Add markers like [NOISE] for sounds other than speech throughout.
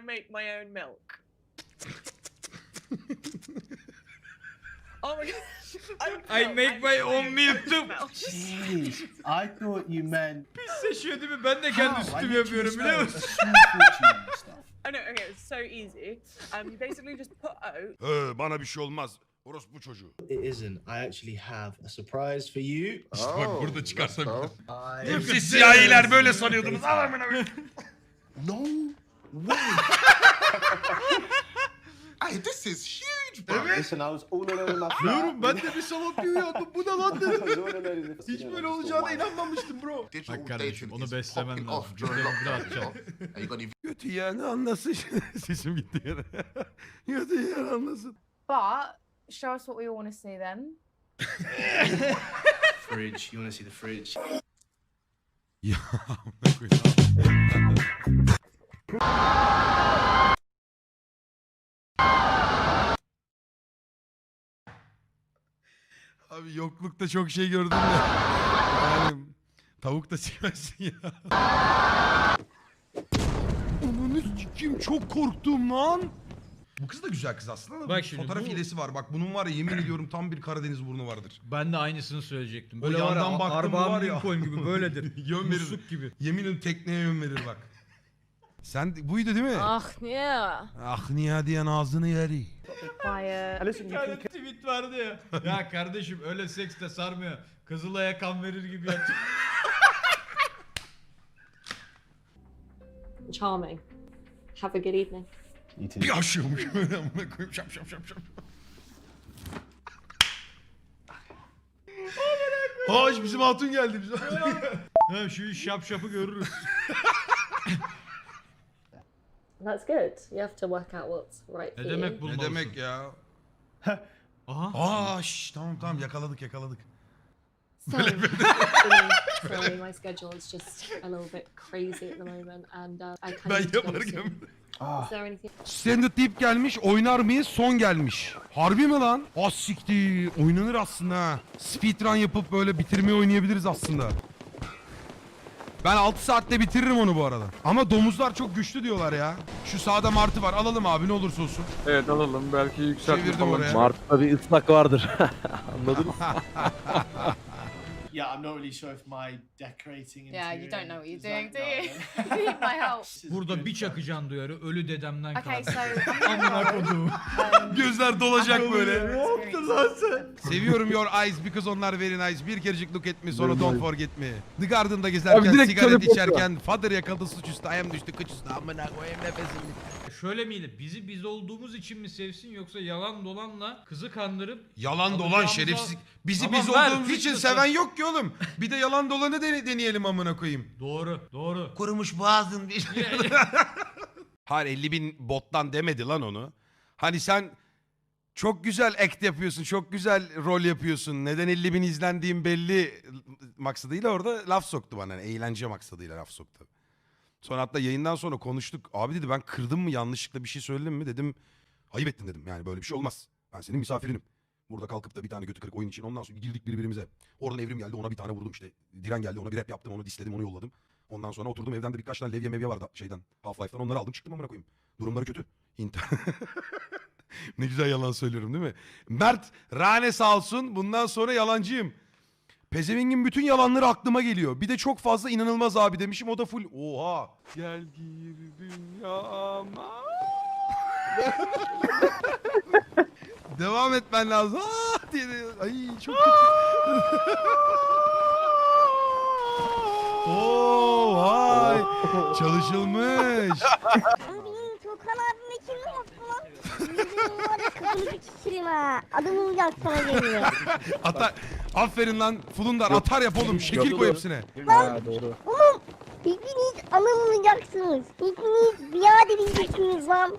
I make my own milk. oh my god. I, I make my own milk too. [LAUGHS] Jeez, I thought you meant. [LAUGHS] Pisleşiyor değil mi? Ben de kendi How? I sütümü literally yapıyorum biliyor spelled musun? small fortune and stuff. [LAUGHS] I know, okay, it's so easy. Um, you basically just put oat. Ee, bana bir şey olmaz. Orospu çocuğu. It isn't. I actually have a surprise for you. İşte bak burada çıkarsa I... Hepsi siyahiler böyle sanıyordunuz. Al amına koyayım. No Hey, this is huge, bro. Listen, I was all alone in my flat. Diyorum ben de bir salak gibi uyandım. Bu ne lan I dedim. Hiç böyle olacağına inanmamıştım bro. Bak kardeşim, onu beslemen lazım. bir you're gonna Götü yani anlasın. [LAUGHS] Sesim gitti yere. [LAUGHS] Götü yani anlasın. But show us what we want to see then. [LAUGHS] Fridge. You want to see the fridge? Ya. Abi yoklukta çok şey gördüm de. Yani tavuk da çıkarsın ya. Ananı sikeyim çok korktum lan. Bu kız da güzel kız aslında da. Bak Bak şimdi fotoğraf bu- hilesi var. Bak bunun var ya yemin ediyorum tam bir Karadeniz burnu vardır. Ben de aynısını söyleyecektim. Böyle var yandan ya baktım bu Arbağan var ya. Lincoln gibi böyledir. [LAUGHS] Yön verir. Musluk gibi. Yemin ediyorum tekneye yön verir bak. Sen buydu değil mi? Ah yeah. Ah niye diyen ağzını yeri. Quiet. Listen, Bir tane tweet vardı ya. ya kardeşim öyle seks de sarmıyor. Kızılay'a kan verir gibi yatıyor. [LAUGHS] Charming. Have a good evening. You too. Bir aşıyormuş [LAUGHS] böyle amına koyayım şap şap şap şap. Haş bizim hatun geldi bize. ha, şu iş şap şapı görürüz. [LAUGHS] That's good. You have to work out what's right for Ne you. demek ne bulmalısın? demek ya? Aha. Aa şş, tamam tamam yakaladık yakaladık. So, sorry, my schedule is just a little bit crazy at the moment, and uh, I kind Ben of need to go yaparken. soon. [LAUGHS] Ah, Is there anything? Standard deyip gelmiş oynar mıyız son gelmiş. Harbi mi lan? Az siktir. Oynanır aslında ha. Speedrun yapıp böyle bitirmeyi oynayabiliriz aslında. Ben 6 saatte bitiririm onu bu arada. Ama domuzlar çok güçlü diyorlar ya. Şu sağda martı var. Alalım abi ne olursa olsun. Evet alalım belki yükseltme Çevirdim falan. oraya. Mart'ta bir ıslak vardır. [LAUGHS] Anladın mı? [LAUGHS] yeah, I'm not really sure if my decorating. Yeah, you don't know what you're doing, do you? Need [LAUGHS] my help. Burada bir çakacağın duyarı ölü dedemden Okay, kaldı. so I'm Amına gonna go. koduğum. Um, Gözler dolacak böyle. Yaptın lan sen? Seviyorum your eyes because onlar very nice. Bir kerecik look at me sonra don't forget me. The Garden'da gezerken Abi direkt sigaret içerken father yakaladı suçüstü ayağım düştü kıç üstü amına koyayım nefesim bitti. Şöyle miydi? Bizi biz olduğumuz için mi sevsin yoksa yalan dolanla kızı kandırıp Yalan dolan Alacağımıza- şerefsiz. Bizi Tamam, biz ver, olduğumuz için fitness seven yok ki oğlum. Bir de yalan dolanı dene- deneyelim amına koyayım. doğru doğru. Kurumuş boğazın bir [LAUGHS] Hayır 50 bin bottan demedi lan onu. Hani sen çok güzel act yapıyorsun, çok güzel rol yapıyorsun. Neden 50 bin izlendiğim belli maksadıyla orada laf soktu bana. Yani eğlence maksadıyla laf soktu. Sonra hatta yayından sonra konuştuk. Abi dedi ben kırdım mı yanlışlıkla bir şey söyledim mi dedim. Ayıp ettin dedim. Yani böyle bir şey olmaz. Ben senin misafirinim. Burada kalkıp da bir tane götü kırık oyun için ondan sonra girdik birbirimize. Oradan evrim geldi ona bir tane vurdum işte. Diren geldi ona bir rap yaptım onu disledim onu yolladım. Ondan sonra oturdum evden de birkaç tane levye mevye vardı şeyden Half-Life'dan onları aldım çıktım amına koyayım. Durumları kötü. İnter... [LAUGHS] [LAUGHS] ne güzel yalan söylüyorum değil mi? Mert Rane sağ olsun bundan sonra yalancıyım. Pezevengin bütün yalanları aklıma geliyor. Bir de çok fazla inanılmaz abi demişim o da full. Oha. Gel gir dünyama. [LAUGHS] Devam etmen lazım. Aa, diye de- Ay çok kötü. [LAUGHS] Oo vay. Çalışılmış. Tuğkan abime kim yaptı kafanı bir şişireyim ha. Vuracak sana geliyor. Atar. Aferin lan Fulundar atar yap oğlum. Şekil koy hepsine. ha doğru. Oğlum hepiniz anılmayacaksınız. Hepiniz biat edeceksiniz lan.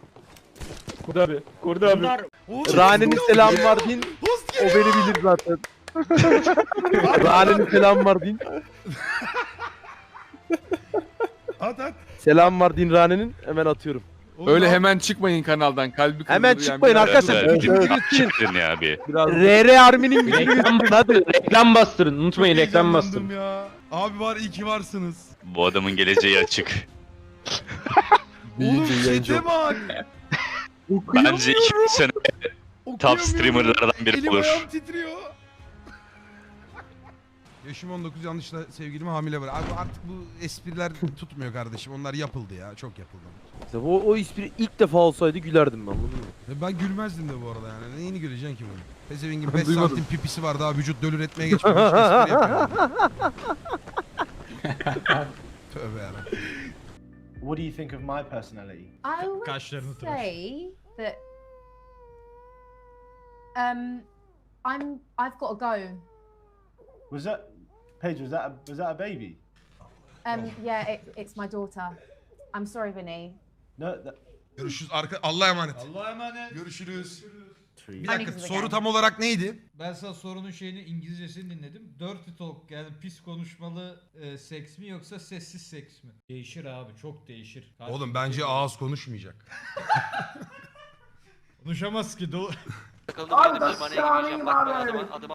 Kurdu abi. Kurdu abi. Rane'nin selamı var din. O beni bilir zaten. Rane'nin selamı var din. At at. Selam var din Rane'nin. Hemen atıyorum. Öyle hemen çıkmayın kanaldan. Kalbi Hemen kırılır yani. çıkmayın Biraz- arkadaşlar. Evet. Gücünü gözükün. Çıktın ya bir. Biraz RR Armin'in gücünü gözükün hadi. Reklam bastırın. Unutmayın reklam Heyecanlandım bastırın. ya. Abi var iyi ki varsınız. Bu adamın geleceği açık. [LAUGHS] Oğlum chat'e bak. [LAUGHS] Bence iki sene top Okuyamıyorum. streamerlardan biri Elim olur. ayağım titriyor. Yaşım 19 yanlışla sevgilimi hamile var. Abi artık bu espriler [LAUGHS] tutmuyor kardeşim. Onlar yapıldı ya. Çok yapıldı. Mesela o, o espri ilk defa olsaydı gülerdim ben? E Ben gülmezdim de bu arada yani. Neyini güleceksin ki bunu? Pezevengin 5 Duymadım. santim pipisi var daha vücut dölür etmeye geçmemiş. espri yapıyor. [LAUGHS] Tövbe yarabbim. What do you think of my personality? I would Kaşlarını tıraş. say that um, I'm. I've got to go. Was that Paige? Was that a, was that a baby? Um, yeah, it, it's my daughter. I'm sorry, Vinny. No. That, Görüşürüz. Arka Allah'a emanet. Allah'a emanet. Görüşürüz. Bir dakika soru geldi. tam olarak neydi? Ben sana sorunun şeyini İngilizcesini dinledim. Dirty talk yani pis konuşmalı e, seks mi yoksa sessiz seks mi? Değişir abi çok değişir. Oğlum bence ağız konuşmayacak. [LAUGHS] Konuşamaz ki. Do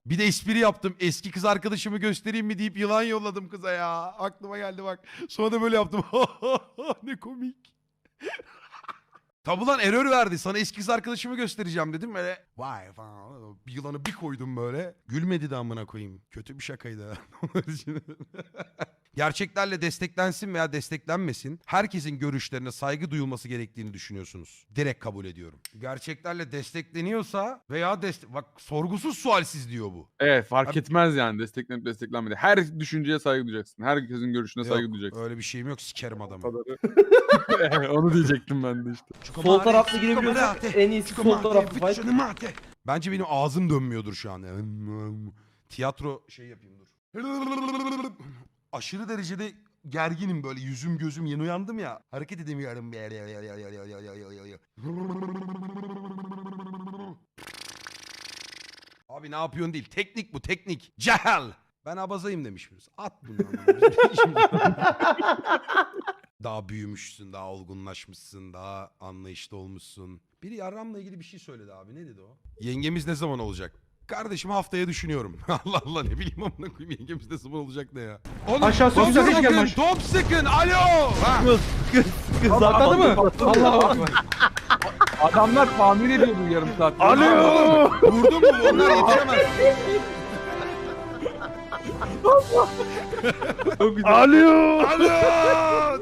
Bir de espri yaptım. Eski kız arkadaşımı göstereyim mi deyip yılan yolladım kıza ya. Aklıma geldi bak. Sonra da böyle yaptım. [LAUGHS] ne komik. Tabi lan error verdi. Sana eski kız arkadaşımı göstereceğim dedim. Böyle vay falan. Bir yılanı bir koydum böyle. Gülmedi de amına koyayım. Kötü bir şakaydı. [LAUGHS] Gerçeklerle desteklensin veya desteklenmesin. Herkesin görüşlerine saygı duyulması gerektiğini düşünüyorsunuz. Direkt kabul ediyorum. Gerçeklerle destekleniyorsa veya destek... Bak sorgusuz sualsiz diyor bu. Evet fark Abi- etmez yani desteklenip desteklenmedi. Her düşünceye saygı duyacaksın. Herkesin görüşüne saygı duyacaksın. öyle bir şeyim yok sikerim adamı. [LAUGHS] Onu diyecektim ben de işte. Sol taraflı girebiliyorsak en iyisi sol taraflı fight. Bence benim ağzım dönmüyordur şu an. Tiyatro şey yapayım dur. Aşırı derecede gerginim böyle yüzüm gözüm yeni uyandım ya. Hareket edemiyorum. Abi ne yapıyorsun değil. Teknik bu teknik. Cehal. Ben abazayım demiş birisi. At bunu. [LAUGHS] daha büyümüşsün, daha olgunlaşmışsın, daha anlayışlı olmuşsun. Biri yarramla ilgili bir şey söyledi abi. Ne dedi o? Yengemiz ne zaman olacak? Kardeşim haftaya düşünüyorum. [LAUGHS] Allah Allah ne bileyim amına koyayım yengemiz ne zaman olacak ne ya? Oğlum Aşağı top sokacak, hiç gelmez. top sıkın. Alo. Ha. Kız kız kız atladı mı? Allah Allah. Adamlar tahmin ediyordu yarım saat. Alo. Vurdun mu? Onlar [LAUGHS] yetişemez. Alo. Alo.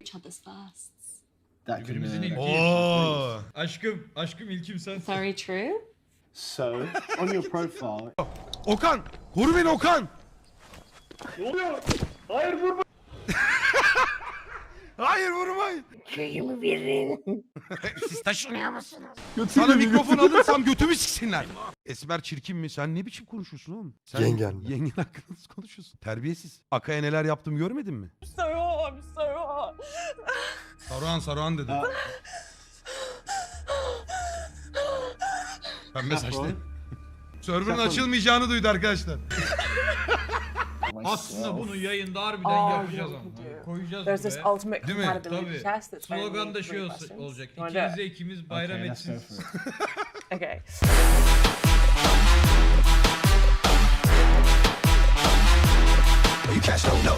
Each other's. That could have Birimizin been. ilki. Oo. Aşkım, aşkım ilkim sen. Very true. So on your profile, Okan. Koru beni Okan. Hayır vurma. [LAUGHS] Hayır vurmayın. Köyümü verin. [LAUGHS] Siz taşınıyor musunuz? Sana mikrofon alırsam götümü siksinler. Esmer çirkin mi? Sen ne biçim konuşuyorsun oğlum? Sen Yengen mi? Yengen hakkında nasıl konuşuyorsun? Terbiyesiz. Akaya neler yaptım görmedin mi? So hot, I'm so hot. Saruhan Saruhan dedi. uh, Pembe saçlı. Server'ın açılmayacağını duydu arkadaşlar. Aslında bunu yayında harbiden Aa, yapacağız yok, ama. yok. Koyacağız There's this buraya. ultimate Değil mi? compatibility Tabii. test that's only Slogan da three şey olsa- questions. olacak. You wanna do it? İkimiz de ikimiz bayram okay, let's go etsiz. for it. Okay. You catch no no.